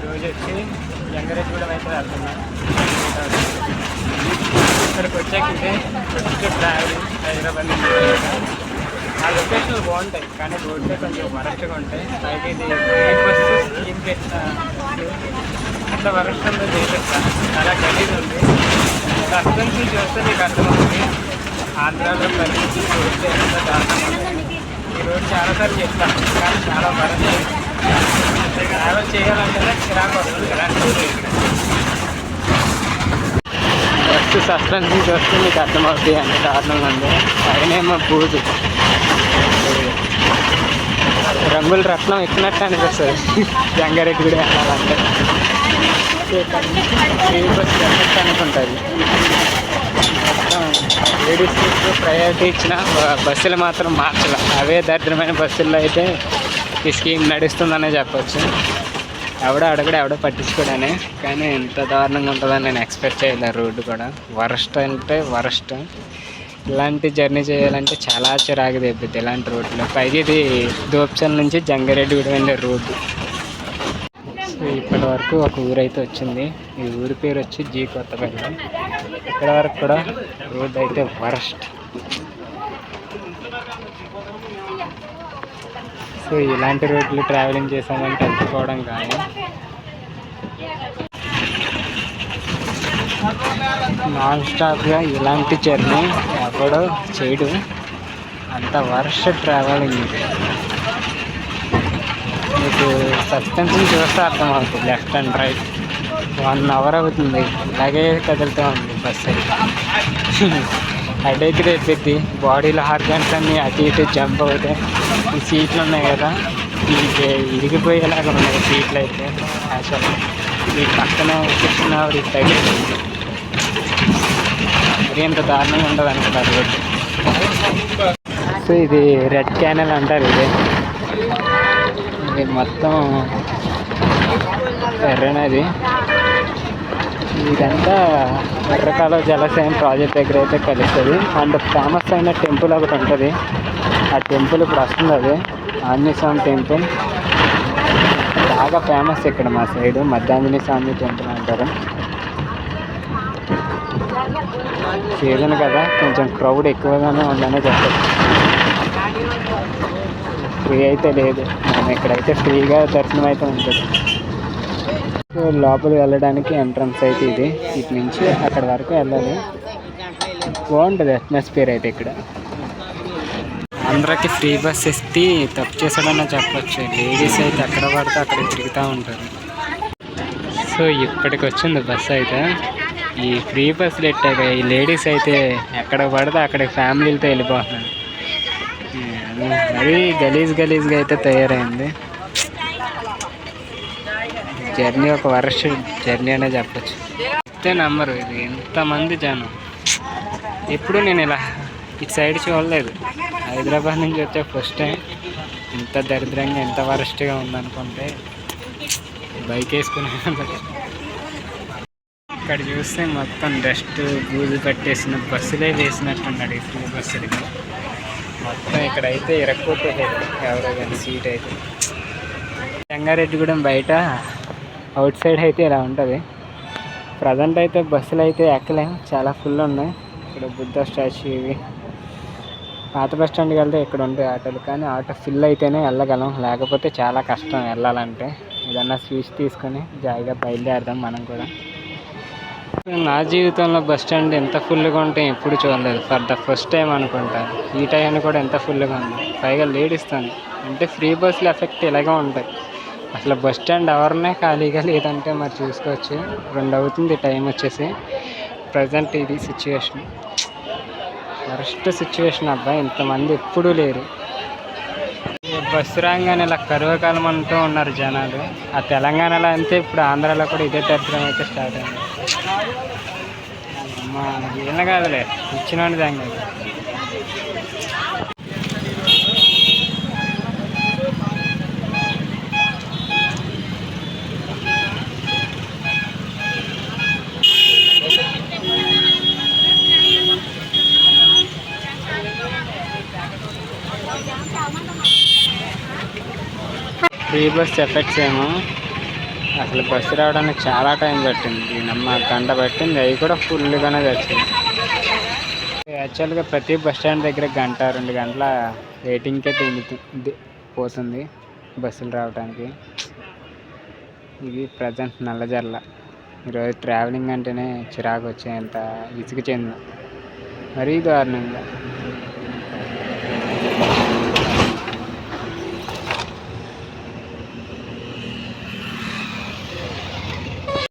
ఈరోజు వచ్చి ఎంగరేజ్గూడెం అయితే వెళ్తున్నాం. ఇక్కడికి వచ్చాక ఇదే ఫస్ట్ ట్రావెలింగ్ హైదరాబాద్ నుంచి ఆ లొకేషన్లు బాగుంటాయి కానీ రోడ్లే కొంచెం వరస్ట్గా ఉంటాయి. పైకి ఇది స్ట్రీట్ బస్సు స్కీమ్ పెట్టిన అంత వరస్ట్ ఉందో చాలా గలీజ్ ఉంది. సస్పెన్స్ చూస్తే నీకు అర్థమవుతుంది. ఆంధ్రాలో పరిస్థితి చూస్తే ఎంత దారుణం ఉంది ఈ రోడ్ చాలాసార్లు చెప్తాను కానీ చాలా వరస్ట్ ట్రావెల్ చేయాలంటేనే చిరాకు వస్తుంది ఇలాంటి రోడ్డు ఇక్కడ ఫస్ట్ సస్పెన్స్ చూస్తే మీకు అర్థమవుతుంది అంత దారుణంగా ఉంది పైనేమో పూజు. రంగుల రత్నం ఎక్కినట్టు అనిపిస్తుంది. జంగారెడ్డి గుడి వెళ్ళాలంటే. అనుకుంటుంది లేడీస్ ప్రయారిటీ ఇచ్చిన బస్సులు మాత్రం మార్చాల. అవే దరిద్రమైన బస్సుల్లో అయితే ఈ స్కీమ్ నడుస్తుందనే చెప్పచ్చు. ఎవడో అడగడు ఎవడో పట్టించుకోడనే. కానీ ఎంత దారుణంగా ఉంటుందని నేను ఎక్స్పెక్ట్ చేయలేదు రోడ్డు కూడా. వరస్ట్ అంటే వరస్ట్ ఇలాంటి జర్నీ చేయాలంటే చాలా చిరాకు తెప్పిద్ది ఇలాంటి రోడ్లు పైగా ఇది దోప్చల్ నుంచి జంగారెడ్డి కూడా వెళ్ళే రోడ్డు సో ఇప్పటి వరకు ఒక ఊరైతే వచ్చింది. ఈ ఊరి పేరు వచ్చి జీ కొత్తపల్లి. ఇక్కడ వరకు కూడా రోడ్ అయితే వరస్ట్ సో ఇలాంటి రోడ్లు ట్రావెలింగ్ చేసామని తగ్గిపోవడం కానీ. నాన్ స్టాప్గా ఇలాంటి జర్నీ ఎవడో చేయడు. అంత వర్ష ట్రావెలింగ్ మీకు సస్పెన్షన్ చూస్తే అర్థమవుతుంది. Left and right one hour అవుతుంది. ఇలాగే కదులుతూ ఉంది బస్సు. అయితే హెడేక్ తెప్పిద్ది బాడీలో హార్గన్స్ అన్నీ అటు ఇటు జంప్ అవుతాయి. ఈ సీట్లు ఉన్నాయి కదా ఇది ఇరిగిపోయేలాగా ఉన్నాయి సీట్లు అయితే. యాక్చువల్ ఈ పక్కన కూర్చున్న ఆవిడ తగిలింది మరి ఎంత దారుణంగా ఉండదు అనుకుంటారు రోడ్డు సో ఇది రెడ్ క్యానల్ అంటారు ఇది. ఇది మొత్తం ఎర్రనది. ఇదంతా ఎర్రకాల జలాశయం ప్రాజెక్ట్ దగ్గర అయితే కలుస్తుంది. అండ్ ఫేమస్ అయిన టెంపుల్ ఒకటి ఉంటుంది. ఆ టెంపుల్ ఇప్పుడు వస్తుంది అది. ఆంజనేయ స్వామి టెంపుల్. బాగా ఫేమస్ ఇక్కడ మా సైడ్. మధ్యాంజనేయ స్వామి టెంపుల్ అంటారు. సీజన్ కదా కొంచెం క్రౌడ్ ఎక్కువగానే ఉందనే చెప్పచ్చు. ఫ్రీ అయితే లేదు. మనం ఇక్కడైతే ఫ్రీగా దర్శనం అయితే ఉంటుంది. లోపలికి వెళ్ళడానికి ఎంట్రన్స్ అయితే ఇది. ఇటు నుంచి అక్కడ వరకు వెళ్ళాలి. బాగుంటుంది అట్మాస్ఫియర్ అయితే ఇక్కడ. అందరికి ఫ్రీ బస్ ఇస్తే తప్పు చేశాడని చెప్పచ్చు. లేడీస్ అయితే ఎక్కడ పడితే అక్కడ తిరుగుతూ ఉంటారు. సో ఇప్పటికి వచ్చింది బస్ అయితే. ఈ ఫ్రీ బస్సులు ఎట్టాక ఈ లేడీస్ అయితే ఎక్కడ పడితే అక్కడ ఫ్యామిలీలతో వెళ్ళిపోతున్నారు. మరీ గలీజ్ గలీజ్గా అయితే తయారైంది. జర్నీ ఒక వరస్ట్ జర్నీ అనే చెప్పచ్చు. చెప్తే నమ్మరు ఇది. ఎంతమంది జనం. ఎప్పుడు నేను ఇలా ఇటు సైడ్ చూడలేదు. హైదరాబాద్ నుంచి వచ్చే ఫస్ట్ టైం ఇంత దరిద్రంగా ఎంత వరస్ట్గా ఉందనుకుంటే బైక్ వేసుకునే ఇక్కడ చూస్తే మొత్తం డస్ట్ గూజు కట్టేసిన బస్సులే వేసినట్టున్నాడు ఈ ఫ్రీ బస్సులకి మొత్తం ఇక్కడైతే ఇరక్కపోలేదు ఎవరో కానీ సీట్ అయితే. రంగారెడ్డిగూడెం బయట అవుట్ సైడ్ అయితే ఇలా ఉంటుంది. ప్రజెంట్ అయితే బస్సులు అయితే ఎక్కలేం చాలా ఫుల్ ఉన్నాయి. ఇక్కడ బుద్ధ స్టాచ్యూ ఇవి. పాత బస్ స్టాండ్కి వెళ్తే ఇక్కడ ఉంటాయి ఆటోలు కానీ ఆటో ఫిల్ అయితేనే వెళ్ళగలం. లేకపోతే చాలా కష్టం వెళ్ళాలంటే. ఏదన్నా స్వీట్స్ తీసుకొని జాయిగా బయలుదేరదాం మనం కూడా. నా జీవితంలో బస్ స్టాండ్ ఎంత ఫుల్గా ఉంటే ఎప్పుడు చూడలేదు. ఫర్ ద ఫస్ట్ టైం అనుకుంటాను ఈ టైం కూడా ఎంత ఫుల్గా ఉంది. పైగా లేడీస్తాను అంటే ఫ్రీ బస్సులు ఎఫెక్ట్ ఇలాగే ఉంటాయి. అసలు బస్ స్టాండ్ ఎవరినే ఖాళీగా లేదంటే మరి చూసుకోవచ్చు. రెండు అవుతుంది టైం వచ్చేసి. ప్రజెంట్ ఇది సిచ్యువేషన్ వరస్ట్ సిచ్యువేషన్ అబ్బా ఇంతమంది ఎప్పుడూ లేరు. బస్సు రాగానే ఇలా కరువకాలం అంటూ ఉన్నారు జనాలు. ఆ తెలంగాణలో అంతే ఇప్పుడు ఆంధ్రాలో కూడా ఇదే దరిద్రం అయితే స్టార్ట్ అయింది. అమ్మా ఏం కాదులే ఇచ్చిన దాని ఫ్రీ బస్ ఎఫెక్ట్స్ ఏమో. అసలు బస్సు రావడానికి చాలా టైం పట్టింది. దీనమ్మ గంట పట్టింది. అవి కూడా ఫుల్గానే తెచ్చింది యాక్చువల్గా ప్రతి బస్ స్టాండ్ దగ్గర గంట రెండు గంటల వెయిటింగ్కే తిరుగుతుంది పోతుంది బస్సులు రావడానికి ఇది ప్రజెంట్ నల్లజర్ల. ఈరోజు ట్రావెలింగ్ అంటేనే చిరాకు వచ్చేంత ఇసుక చెందిన. మరీ దారుణంగా.